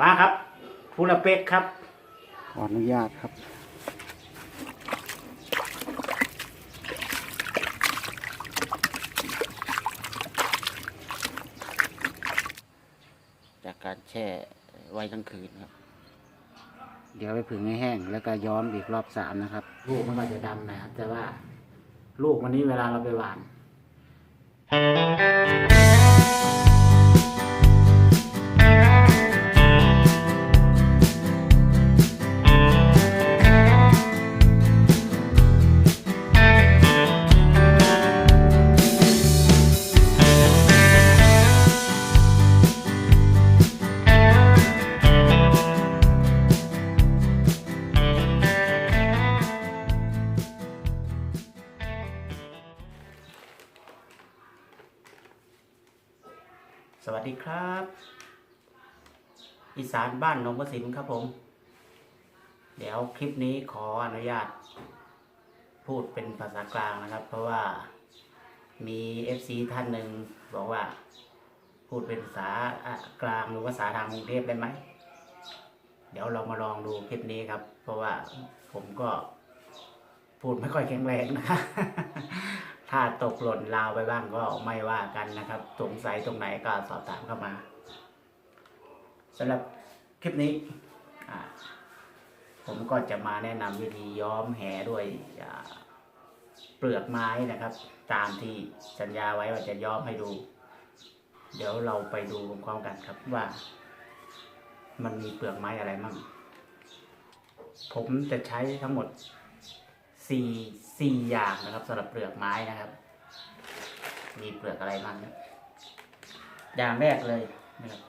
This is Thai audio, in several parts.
มาครับฟูละเป็กครับ ขออนุญาตครับ จากการแช่ไว้ทั้งคืนครับ เดี๋ยวไปผึ่งให้แห้ง แล้วก็ย้อมอีกรอบสามนะครับ ลูกมันก็จะดำนะครับ แต่ว่า ลูกวันนี้เวลาเราไปหวาน อีสานบ้านหนองกระสินครับผม เดี๋ยวคลิปนี้ขออนุญาต พูดเป็นภาษากลางนะครับ เพราะว่ามี FC ท่านหนึ่งบอกว่า พูดเป็นภาษากลางหรือภาษาทางกรุงเทพได้ไหม เดี๋ยวเรามาลองดูคลิปนี้ครับ เพราะว่าผมก็พูดไม่ค่อยแข็งแรงนะถ้าตกหล่นลาวไปบ้างก็ไม่ว่ากันนะครับ สงสัยตรงไหนก็สอบถามเข้ามา สำหรับคลิปนี้ผมก็จะมาแนะนำวิธีย้อมแหด้วยเปลือกไม้นะครับ ตามที่สัญญาไว้ว่าจะย้อมให้ดู เดี๋ยวเราไปดูพร้อมกันครับว่า มันมีเปลือกไม้อะไรมั่งผมจะใช้ทั้งหมดสี่สี่อย่างนะครับสำหรับเปลือกไม้นะครับ มีเปลือกอะไรบ้างอย่างแรกเลยนะครับ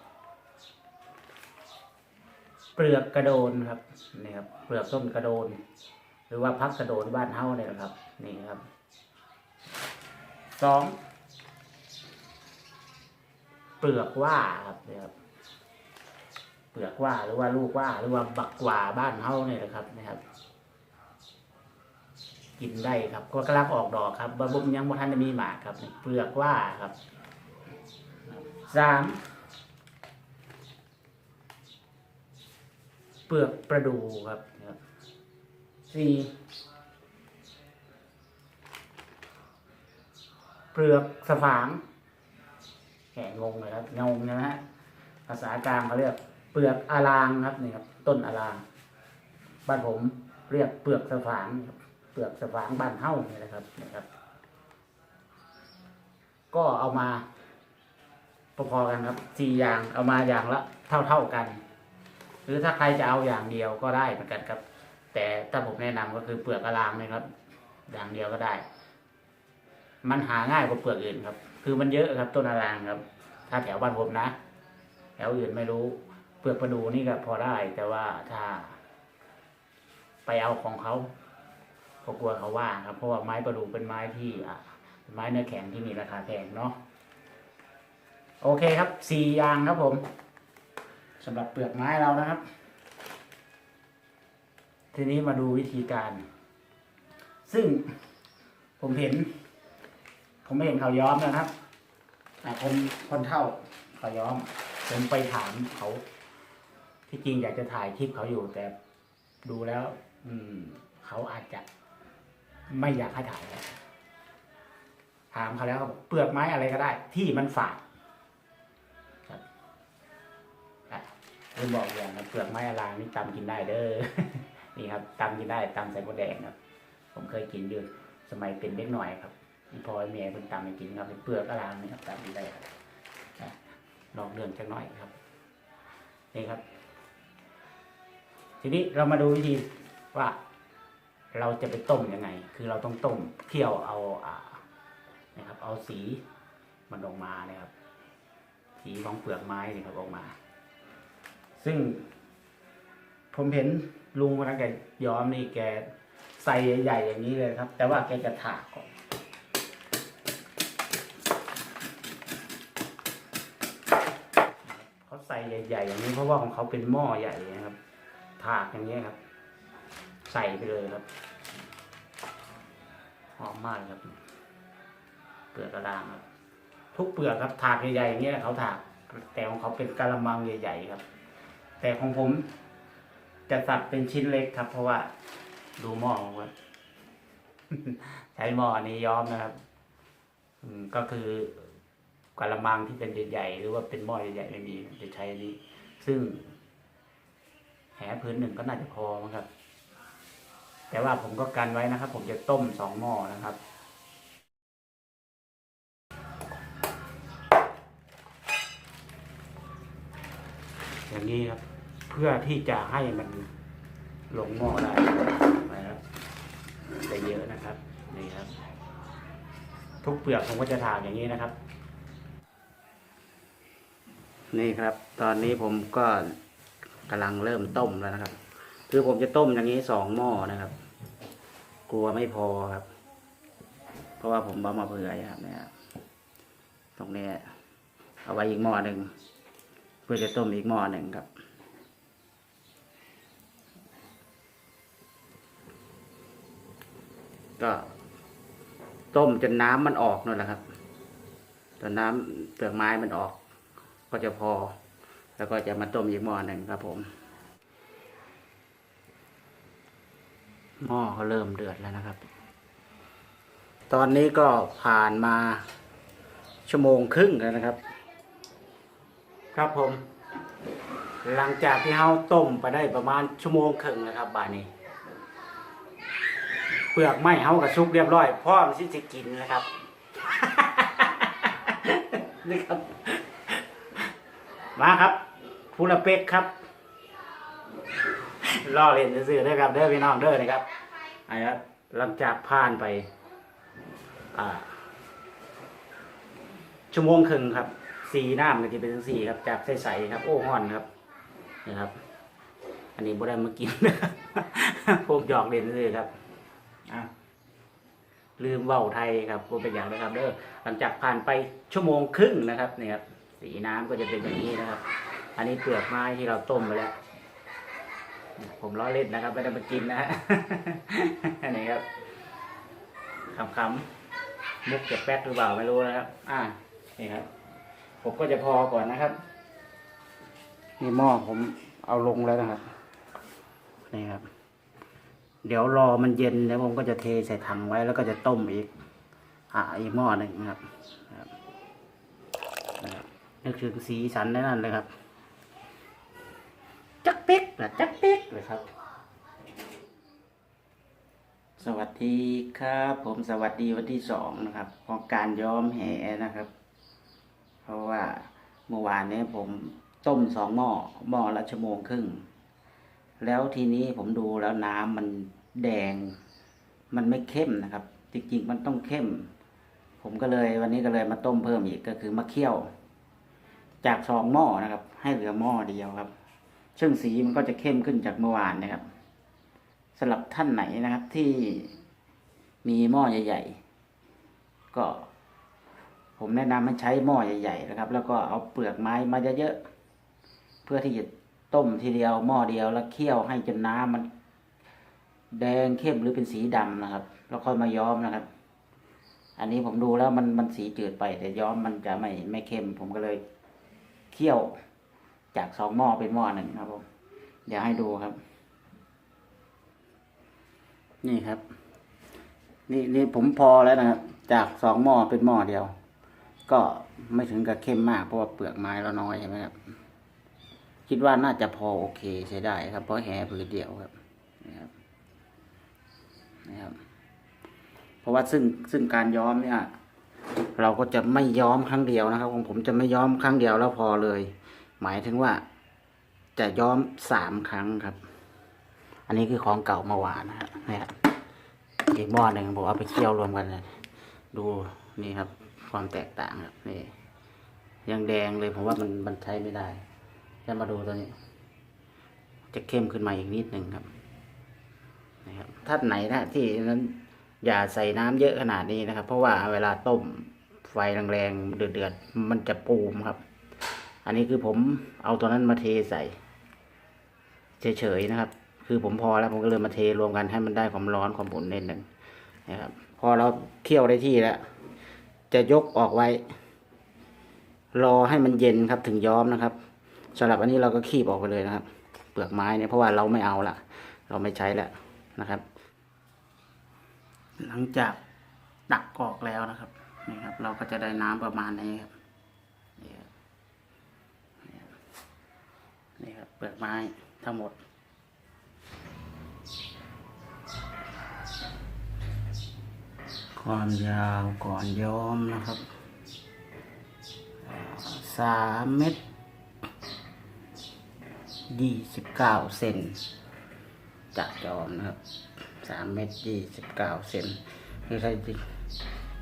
เปลือกกระโดนครับนี่ครับเปลือกต้นกระโดน หรือว่าพักกระโดนบ้านเฮ้าเนี่ยนะครับ นี่ครับสองเปลือกว่าครับนี่ครับเปลือกว่าหรือว่าลูกว่าหรือว่าบักหว่าบ้านเฮาเนี่ยนะครับนะครับกินได้ครับก็กำลังออกดอกครับบะบุมยังบ่ทันได้มีหมากครับ เปลือกว่าครับสาม เปลือกประดูครับนะครับสี่เปลือกสฝางแหงงเลยครับงงนะฮะภาษากลางเขาเรียกเปลือกอารางครับนี่ครับ ต้นอาราง บ้านผมเรียกเปลือกสฝางเปลือกสฝางบ้านเฮ้านี่แหละครับนะครับ ก็เอามาพอๆกันครับสี่อย่างเอามาอย่างละเท่าๆกัน รือถ้าใครจะเอาอย่างเดียวก็ได้เหมือนกันครับ แต่ถ้าผมแนะนำก็คือเปลือกอารางนะครับ อย่างเดียวก็ได้ มันหาง่ายกว่าเปลือกอื่นครับ คือมันเยอะครับต้นอารางครับ ถ้าแถวบ้านผมนะ แถวอื่นไม่รู้ เปลือกประดูนี่ก็พอได้ แต่ว่าถ้า ไปเอาของเขาก็กลัวเขาว่าครับ เพราะว่าไม้ประดูเป็นไม้ที่อะไม้เนื้อแข็งที่มีราคาแพงเนาะโอเคครับสี่อย่างครับผม สำหรับเปลือกไม้เรานะครับ ทีนี้มาดูวิธีการ ซึ่งผมเห็น ผมไม่เห็นเขาย้อมนะครับอ่คนคนเท่าเขาย้อม ผมไปถามเขา ที่จริงอยากจะถ่ายคลิปเขาอยู่ แต่ดูแล้ว อืม เขาอาจจะ ไม่อยากให้ถ่ายถามเขาแล้วเปลือกไม้อะไรก็ได้ ที่มันฝาด ลืมบอกอย่างนะเปลือกไม้อารางนี่ตำกินได้เด้อ นี่ครับตำกินได้ตำใส่มดแดงครับ ผมเคยกินอยู่สมัยเป็นเด็กหน่อยครับพอยเมียเพิ่งตำให้กินครับเป็นเปลือกอารางนี่ครับตำกินได้ครับอะนอกเรื่องจักหน่อยครับนี่ครับ ทีนี้เรามาดูวิธีว่าเราจะไปต้มยังไง คือเราต้องต้มเคี่ยวเอาอ่านะครับ เอาสีมันออกมานะครับ สีของเปลือกไม้นี่ครับออกมา ซึ่ง ผมเห็นลุงคนนั้นแกย้อมนี่แกใส่ใหญ่ๆอย่างนี้เลยครับ แต่ว่าแกจะถากก่อนเขาใส่ใหญ่ๆอย่างนี้เพราะว่าของเขาเป็นหม้อใหญ่นะครับ ถากอย่างนี้ครับ ใส่ไปเลยครับหอมมากครับ เปลือกกระด้างครับ ทุกเปลือกครับถากใหญ่ๆอย่างเงี้ยเขาถากแต่ของเขาเป็นกะละมังใหญ่ๆครับ แต่ของผมจะสับเป็นชิ้นเล็กครับ เพราะว่าดูหม้อของผมใช้หม้อนี้ย้อมนะครับ อืมก็คือกระมังที่เป็นใหญ่ๆหรือว่าเป็นหม้อใหญ่ๆไม่มีจะใช้อันนี้ ซึ่งแหพื้นหนึ่งก็น่าจะพอมั้งครับ แต่ว่าผมก็กันไว้นะครับ ผมจะต้มสองหม้อนะครับอย่างนี้ครับ พื่อที่จะให้มันลงหม้อได้นะครับได้เยอะนะครับนี่ครับ ทุกเปลือกผมก็จะถากอย่างนี้นะครับ นี่ครับ ตอนนี้ผมก็กำลังเริ่มต้มแล้วนะครับ คือผมจะต้มอย่างนี้สองหม้อนะครับ กลัวไม่พอครับ เพราะว่าผมเอามาเผื่อครับเนี่ยตรงนี้เอาไว้อีกหม้อหนึ่งเพื่อจะต้มอีกหม้อหนึ่งครับ ก็ ต้มจนน้ำมันออกนั่นแหละครับจนน้ำเปลือกไม้มันออก ก็จะพอ แล้วก็จะมาต้มอีกหม้อหนึ่งครับ ผมหม้อก็เริ่มเดือดแล้วนะครับ ตอนนี้ก็ผ่านมาชั่วโมงครึ่งแล้วนะครับ ครับผม หลังจากที่เราต้มไปได้ประมาณชั่วโมงครึ่งนะครับบายนี้ ลือกไม้เฮากับซุกเรียบร้อยพร้อมที่จะกินนะครับ นี่ครับ มาครับผู้ละเป็กครับล่อเล่นซื่อๆเด้อครับ เด้อพี่น้องเด้อนะครับไอ้ครับหลังจากผ่านไป อ่า ชั่วโมงครึ่งครับ สีน้ำก็จะเป็นสีครับ จากใสๆครับ โอ้ห่อนครับนี่ครับ อันนี้บ่ได้มากินนะครับผมหยอกเล่นซื่อครับ อะลืมเว้าไทยครับก็เป็นอย่างนะครับเด้อหลังจากผ่านไปชั่วโมงครึ่งนะครับนี่ครับสีน้ำก็จะเป็นอย่างนี้นะครับ อันนี้เปลือกไม้ที่เราต้มไปแล้ว ผมล้อเล่นนะครับไม่ได้มากินนะฮะนี่ครับคำๆมุกจะแป๊กหรือเปล่าไม่รู้นะครับ อ่านี่ครับ ผมก็จะพอก่อนนะครับนี่หม้อผมเอาลงแล้วนะครับนี่ครับ เดี๋ยวรอมันเย็นแล้วผมก็จะเทใส่ถังไว้แล้วก็จะต้มอีก อ่าอีกหม้อหนึ่งครับนึกถึงสีสันนนั่นเลยครับ จักเป๊กนะจักเป๊กเลยครับ สวัสดีครับ ผมสวัสดีวันที่สองนะครับของการย้อมแหนะครับ เพราะว่าเมื่อวานนี้ผมต้มสองหม้อหม้อละชั่วโมงครึ่ง แล้วทีนี้ผมดูแล้วน้ำมันแดง มันไม่เข้มนะครับ จริงๆ มันต้องเข้ม ผมก็เลยวันนี้ก็เลยมาต้มเพิ่มอีกก็คือมาเคี่ยว จากสองหม้อนะครับ ให้เหลือหม้อเดียวครับ ซึ่งสีมันก็จะเข้มขึ้นจากเมื่อวานนะครับสำหรับท่านไหนนะครับที่มีหม้อใหญ่ ๆ ก็ ผมแนะนำให้ใช้หม้อใหญ่ๆนะครับ แล้วก็เอาเปลือกไม้มาเยอะๆเพื่อที่จะ ต้มทีเดียวหม้อเดียวแล้วเคี่ยวให้จนน้ำมัน แดงเข้มหรือเป็นสีดำนะครับ แล้วค่อยมาย้อมนะครับ อันนี้ผมดูแล้วมันมันสีจืดไป แต่ย้อมมันจะไม่ไม่เข้ม ผมก็เลยเคี่ยวจากสองหม้อเป็นหม้อหนึ่งครับผมเดี๋ยวให้ดูครับ นี่ครับ นี่นี่ผมพอแล้วนะครับ จากสองหม้อเป็นหม้อเดียว ก็ไม่ถึงกับเข้มมากเพราะว่าเปลือกไม้เราน้อยใช่ไหมครับ คิดว่าน่าจะพอโอเคใช้ได้ครับ เพราะแห่ผืนเดียวครับนะครับนะครับ เพราะว่าซึ่งซึ่งการย้อมเนี่ย เราก็จะไม่ย้อมครั้งเดียวนะครับของผมจะไม่ย้อมครั้งเดียวแล้วพอเลย หมายถึงว่า จะย้อมสามครั้งครับ อันนี้คือของเก่าเมื่อวานนะครับเนี่ยอีกหม้อหนึ่งผมเอาไปเคี่ยวรวมกันเลยดูนี่ครับ ความแตกต่างครับนี่ยังแดงเลยผมว่ามันมันใช้ไม่ได้ จะมาดูตัวนี้ จะเข้มขึ้นมาอีกนิดหนึ่งครับนะครับท่านไหนนะที่นั้นอย่าใส่น้ำเยอะขนาดนี้นะครับ เพราะว่าเวลาต้มไฟแรงๆเดือดๆมันจะปูมครับ อันนี้คือผมเอาตัวนั้นมาเทใส่เฉยๆนะครับ คือผมพอแล้วผมก็เลยมาเทรวมกันให้มันได้ความร้อนความอุ่นนิดหนึ่งนะครับ พอเราเคี่ยวได้ที่แล้วจะยกออกไว้ รอให้มันเย็นครับถึงย้อมนะครับ สำหรับอันนี้เราก็คีบออกไปเลยนะครับ เปลือกไม้เนี่ยเพราะว่าเราไม่เอาละเราไม่ใช้แล้วนะครับ หลังจากตักกอกแล้วนะครับนี่ครับ เราก็จะได้น้ำประมาณนี้ครับนี่ครับนี่ครับเปลือกไม้ทั้งหมดความยาวก่อนย้อมนะครับสามเมตร ยี่สิบเก้าเซนจากย้อมนะครับสามเมตรยี่สิบเก้าเซนคือใช้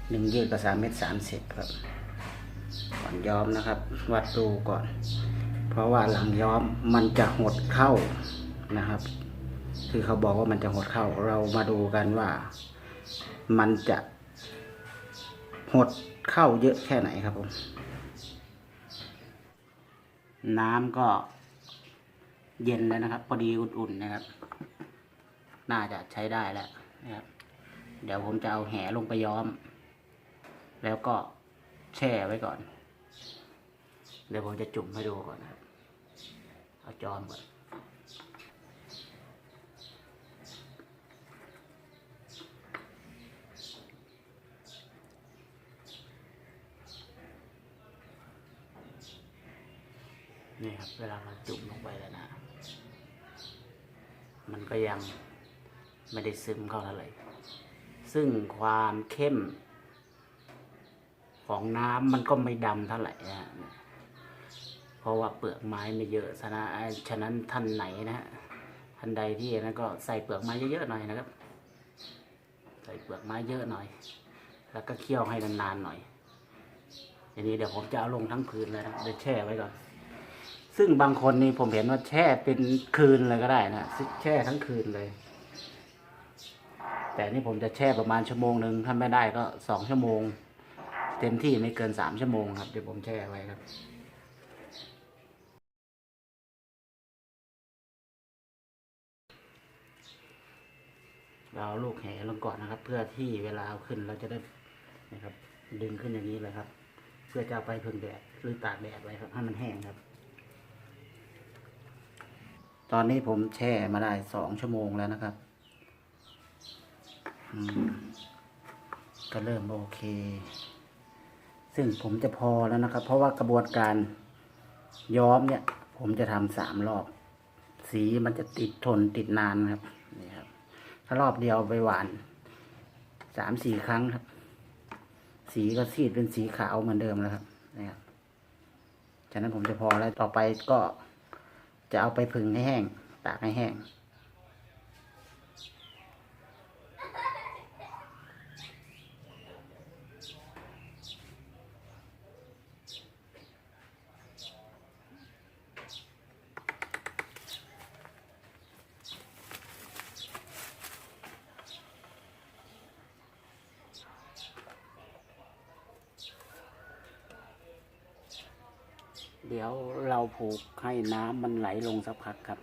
หนึ่งยืดก็สามเมตรสามสิบครับก่อนย้อมนะครับ วัดดูก่อน เพราะว่าหลังย้อมมันจะหดเข้านะครับ คือเขาบอกว่ามันจะหดเข้า เรามาดูกันว่า มันจะหดเข้าเยอะแค่ไหนครับผม น้ำก็ เย็นแล้วนะครับ พอดีอุ่นๆนะครับ น่าจะใช้ได้แล้วนะครับ เดี๋ยวผมจะเอาแหลงไปย้อม แล้วก็แช่ไว้ก่อน เดี๋ยวผมจะจุ่มให้ดูก่อนนะครับ เอาจอมก่อนนี่ครับเวลาเราจุ่มลงไปแล้วนะ มันก็ยังไม่ได้ซึมเข้าเท่าไหร่ซึ่งความเข้มของน้ำมันก็ไม่ดำเท่าไหร่นะเพราะว่าเปลือกไม้ไม่เยอะฉะนั้นฉะนั้นท่านไหนนะฮะท่านใดที่นั้นก็ใส่เปลือกไม้เยอะๆหน่อยนะครับ ใส่เปลือกไม้เยอะหน่อย แล้วก็เคี่ยวให้นานๆหน่อยทีนี้เดี๋ยวผมจะเอาลงทั้งพื้นเลยนะเดี๋ยวแช่ไว้ก่อน ซึ่งบางคนนี่ผมเห็นว่าแช่เป็นคืนเลยก็ได้นะแช่ทั้งคืนเลย แต่นี่ผมจะแช่ประมาณชั่วโมงหนึ่งถ้าไม่ได้ก็สองชั่วโมง เต็มที่ไม่เกินสามชั่วโมงครับเดี๋ยวผมแช่ไว้ครับเราลูกแหลงก่อนนะครับ เพื่อที่เวลาเอาขึ้นเราจะได้นะครับ ดึงขึ้นอย่างนี้เลยครับ เพื่อจะไปพึ่งแดดหรือตากแดดไว้ครับให้มันแห้งครับ ตอนนี้ผมแช่มาได้สองชั่วโมงแล้วนะครับอืมก็เริ่มโอเค ซึ่งผมจะพอแล้วนะครับ เพราะว่ากระบวนการย้อมเนี่ย ผมจะทำสามรอบ สีมันจะติดทนติดนานนะครับนี่ครับ ถ้ารอบเดียวไปหวานสามสี่ครั้งครับ สีก็ซีดเป็นสีขาวเหมือนเดิมแล้วครับนี่ครับฉะนั้นผมจะพอแล้วต่อไปก็ จะเอาไปผึ่งให้แห้ง ตากให้แห้ง เดี๋ยวเราผูกให้น้ำมันไหลลงสักพักครับ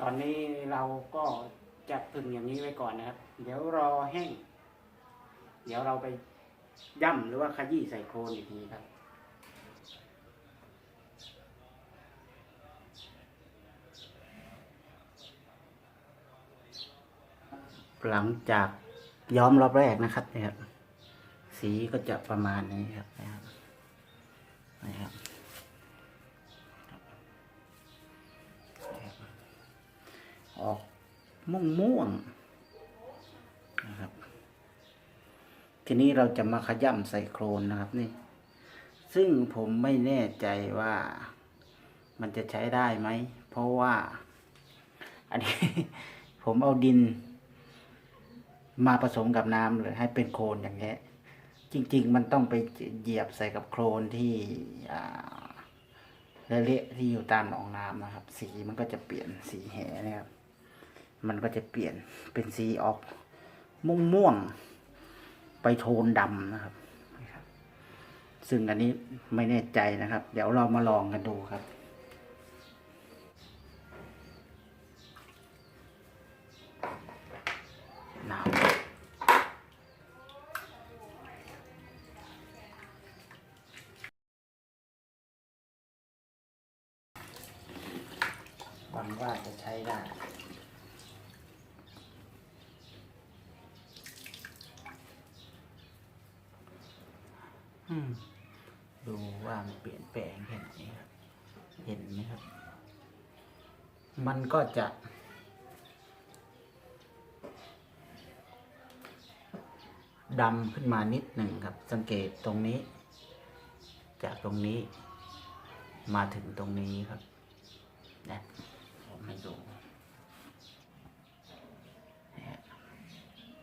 ตอนนี้เราก็จะพึ่งอย่างนี้ไว้ก่อนนะครับ เดี๋ยวรอแห้ง เดี๋ยวเราไป ย่ำหรือว่าขยี้ใส่โคลนอีกทีครับ หลังจากย้อมรอบแรกนะครับนะครับ สีก็จะประมาณนี้ครับนะครับนะครับออกม่วงม่วงๆนะครับ ทีนี้เราจะมาขย่ำใส่โครนนะครับนี่ ซึ่งผมไม่แน่ใจว่ามันจะใช้ได้ไหม เพราะว่า อันนี้ ผมเอาดิน มาผสมกับน้ำเลยให้เป็นโคลนอย่างเงี้ย จริง ๆ มันต้องไปเหยียบใส่กับโคลนที่เละๆที่อยู่ตามหนองน้ำนะครับ สีมันก็จะเปลี่ยนสีแหนะครับ มันก็จะเปลี่ยนเป็นสีออกม่วงๆ ไปโทนดำนะครับ ซึ่งอันนี้ไม่แน่ใจนะครับ เดี๋ยวเรามาลองกันดูครับหวังว่าจะใช้ได้ ดูว่ามันเปลี่ยนแปลงแค่ไหนครับเห็นไหมครับ มันก็จะ ดำขึ้นมานิดหนึ่งครับ สังเกตตรงนี้ จากตรงนี้ มาถึงตรงนี้ครับนะผมให้ดูนะ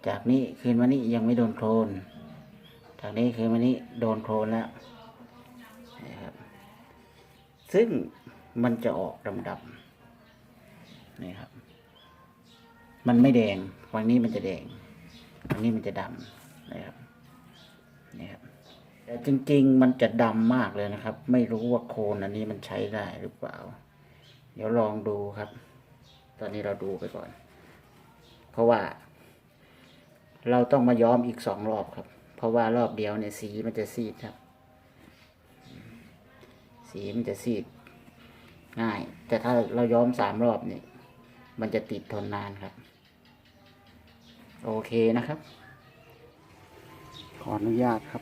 จากนี้คืนมานี้ยังไม่โดนโคลน จากนี้คืนมานี้โดนโคลนแล้วนะครับซึ่งมันจะออกดำๆนี่ครับ มันไม่แดงวันนี้มันจะแดงอันนี้มันจะดำนะครับนี่ครับแต่จริง ๆ มันจะดำมากเลยนะครับ ไม่รู้ว่าโคนอันนี้มันใช้ได้หรือเปล่า เดี๋ยวลองดูครับ ตอนนี้เราดูไปก่อน เพราะว่า เราต้องมาย้อมอีกสองรอบครับ ราะว่ารอบเดียวเนี่ยสีมันจะซีดครับ สีมันจะซีดง่าย แต่ถ้าเราย้อมสามรอบเนี่ยมันจะติดทนนานครับ โอเคนะครับ ขออนุญาตครับ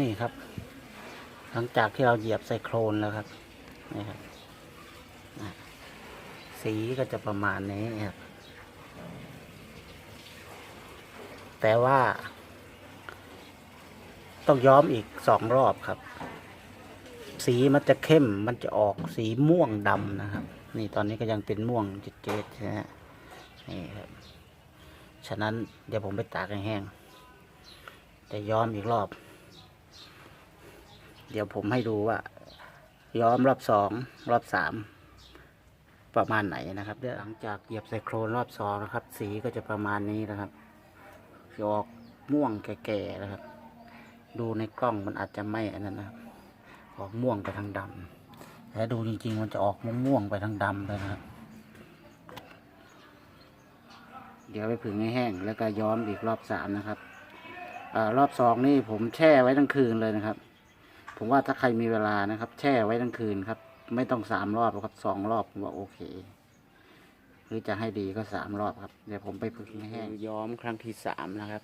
นี่ครับ หลังจากที่เราเหยียบไซโครนแล้วครับนี่ครับสีก็จะประมาณนี้ครับแต่ว่า ต้องย้อมอีกสองรอบครับ สีมันจะเข้มมันจะออกสีม่วงดำนะครับ นี่ตอนนี้ก็ยังเป็นม่วงเจ็ดๆนะฮะนี่ครับฉะนั้นเดี๋ยวผมไปตากให้แห้งจะย้อมอีกรอบ เดี๋ยวผมให้ดูว่า ย้อมรอบสองรอบสามประมาณไหนนะครับเดี๋ยวหลังจากเหยียบไซโครนรอบสองนะครับ สีก็จะประมาณนี้นะครับออกม่วงแก่ๆนะครับ ดูในกล้องมันอาจจะไม่อันนั้นนะครับออกม่วงไปทางดำแต่ดูจริงๆมันจะออกม่วงๆไปทางดำเลยนะครับเดี๋ยวไปผึ่งให้แห้งแล้วก็ย้อมอีกรอบสามนะครับอรอบสองนี่ผมแช่ไว้ทั้งคืนเลยนะครับ ผมว่าถ้าใครมีเวลานะครับ แช่ไว้ทั้งคืนครับ ไม่ต้องสามรอบหรอกครับสองรอบผมว่าโอเค หรือจะให้ดีก็สามรอบครับ เดี๋ยวผมไปผึ่งให้แห้งย้อมครั้งที่สามนะครับ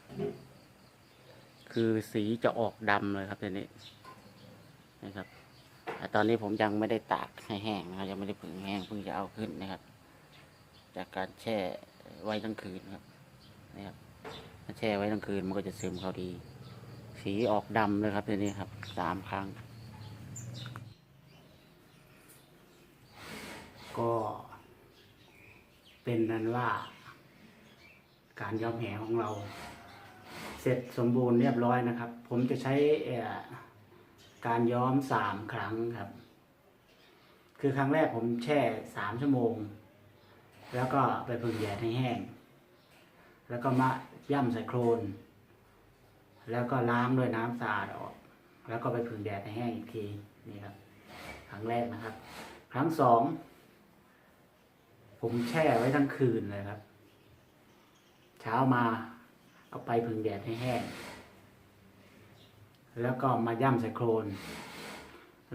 คือสีจะออกดำเลยครับทีนี้นะครับแต่ตอนนี้ผมยังไม่ได้ตากให้แห้งนะครับยังไม่ได้ผึ่งแห้งเพิ่งจะเอาขึ้นนะครับ จากการแช่ไว้ทั้งคืนครับนะครับถ้าแช่ไว้ทั้งคืนมันก็จะซึมเข้าดี สีออกดำเลยครับทีนี้ครับสามครั้ง ก็เป็นนั้นว่า การย้อมแหของเรา เสร็จสมบูรณ์เรียบร้อยนะครับ ผมจะใช้การย้อมสามครั้งครับ คือครั้งแรกผมแช่สามชั่วโมง แล้วก็ไปผึ่งแดดให้แห้ง แล้วก็มาย่ำใส่โครน แล้วก็ล้างด้วยน้ำสะอาดออก แล้วก็ไปผึ่งแดดให้แห้งอีกทีนี่ครับครั้งแรกนะครับ ครั้งสองผมแช่ไว้ทั้งคืนเลยครับ เช้ามาเอาไปผึ่งแดดให้แห้งแล้วก็มาย่ำใส่โครน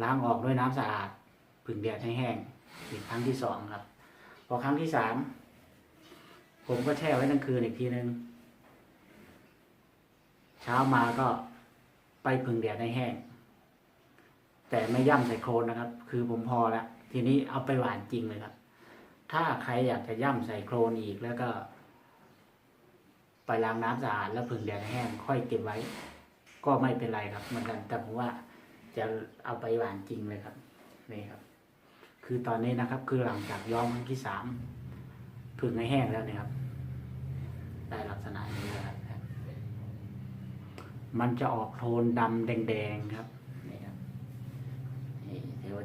ล้างออกด้วยน้ำสะอาดผึ่งแดดให้แห้งอีกครั้งที่สองครับ พอครั้งที่สามผมก็แช่ไว้ทั้งคืนอีกทีนึง เช้ามาก็ไปผึ่งแดดให้แห้ง แต่ไม่ย่ำใส่โครนนะครับ คือผมพอแล้วทีนี้เอาไปหวานจริงเลยครับ ถ้าใครอยากจะย่ำใส่โครนอีกแล้วก็ ไปล้างน้ำสะอาดแล้วผึ่งแดดให้แห้ง ค่อยเก็บไว้ ก็ไม่เป็นไรครับเหมือนกันแต่ผมว่าจะเอาไปหวานจริงเลยครับนี่ครับ คือตอนนี้นะครับ คือหลังจากย้อมครั้งที่สามผึ่งให้แห้งแล้วนี่ยครับ ได้ลักษณะนี้แล้วครับ มันจะออกโทนดำแดงๆครับ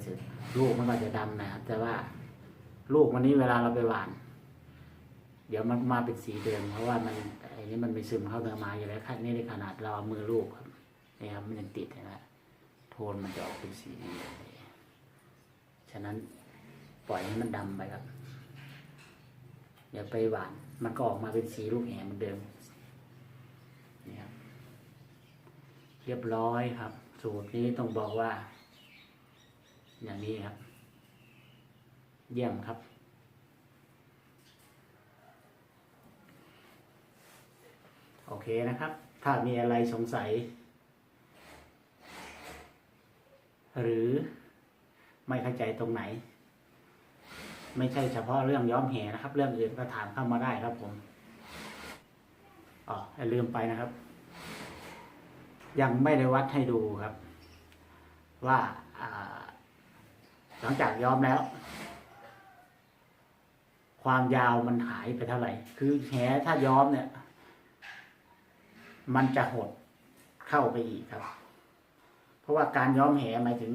เสร็จลูกมันก็จะดำนะครับ แต่ว่าลูกมันนี้เวลาเราไปหวาน เดี๋ยวมันมาเป็นสีเดิมเพราะว่ามันไอ้นี้มันไม่ซึมเข้าเนื้อไม้อยู่แล้วขั้นนี้ในขนาดเราเอามือลูกครับนี่ครับมันยังติดเห็นะโทนมันจะออกเป็นสีนี้ฉะนั้นปล่อยให้มันดำไปครับเดี๋ยวไปหวาน มันก็ออกมาเป็นสีลูกแหเหมือนเดิมนี่ครับ เรียบร้อยครับ สูตรนี้ต้องบอกว่า อย่างนี้ครับ เยี่ยมครับ โอเคนะครับ ถ้ามีอะไรสงสัย หรือไม่เข้าใจตรงไหน ไม่ใช่เฉพาะเรื่องย้อมแหนะครับ เรื่องอื่นก็ถามเข้ามาได้ครับผมอ๋อลืมไปนะครับ ยังไม่ได้วัดให้ดูครับ ว่าหลังจากย้อมแล้ว ความยาวมันหายไปเท่าไหร่ คือแหถ้าย้อมเนี่ย มันจะหดเข้าไปอีกครับ เพราะว่าการย้อมแหหมายถึง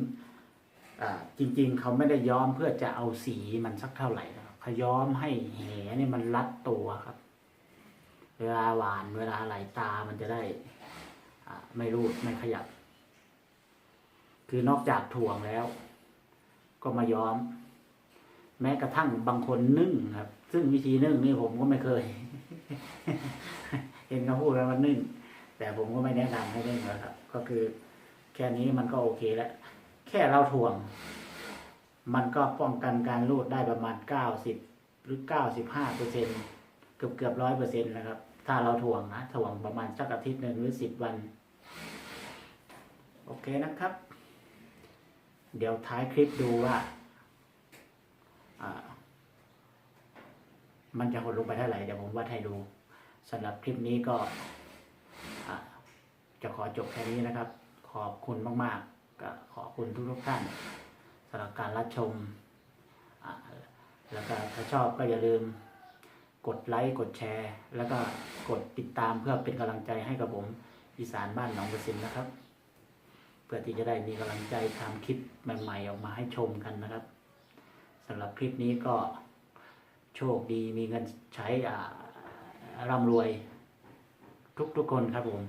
จริง ๆ เขาไม่ได้ย้อมเพื่อจะเอาสีมันสักเท่าไหร่เขาย้อมให้แหนี่มันรัดตัวครับ เวลาหวานเวลาไหลตามันจะได้ ไม่รูดไม่ขยับ คือนอกจากถ่วงแล้ว ก็มาย้อม แม้กระทั่งบางคนนึ่งครับ ซึ่งวิธีนึ่งนี่ผมก็ไม่เคย เห็นเขาพูดแล้วว่านึ่ง แต่ผมก็ไม่แนะนำให้นึ่งแล้วครับ ก็คือ แค่นี้มันก็โอเคแล้ว แค่เราถ่วง มันก็ป้องกันการรูดได้ประมาณเก้าสิบหรือเก้าสิบห้าเปอร์เซ็นเกือบเกือบร้อยเปอร์เซ็นต์นะครับ ถ้าเราถ่วงนะถ่วงประมาณสักอาทิตย์หนึ่งหรือสิบวัน โอเคนะครับ เดี๋ยวท้ายคลิปดูว่า มันจะหดลงไปเท่าไหร่ เดี๋ยวผมวัดให้ดูสำหรับคลิปนี้ก็จะขอจบแค่นี้นะครับ ขอบคุณมากๆก็ขอบคุณทุกๆท่านสำหรับการรับชม แล้วก็ถ้าชอบก็อย่าลืม กดไลค์กดแชร์ แล้วก็กดติดตามเพื่อเป็นกำลังใจให้กับผมอีสานบ้านหนองประสินนะครับ เพื่อที่จะได้มีกำลังใจทำคลิปใหม่ๆออกมาให้ชมกันนะครับสำหรับคลิปนี้ก็โชคดีมีเงินใช้อ่าร่ำรวยทุกๆคนครับผม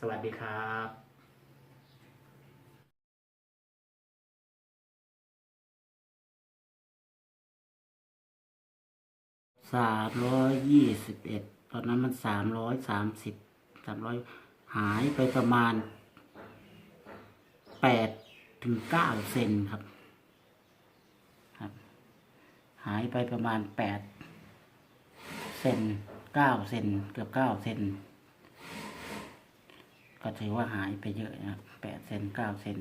สวัสดีครับ สามร้อยยี่สิบเอ็ดตอนนั้นมันสามร้อยสามสิบสามร้อยหายไปประมาณแปดถึงเก้าเซนครับครับ หายไปประมาณแปดเซนเก้าเซนเกือบเก้าเซนก็ถือว่าหายไปเยอะนะแปดเซนเก้าเซน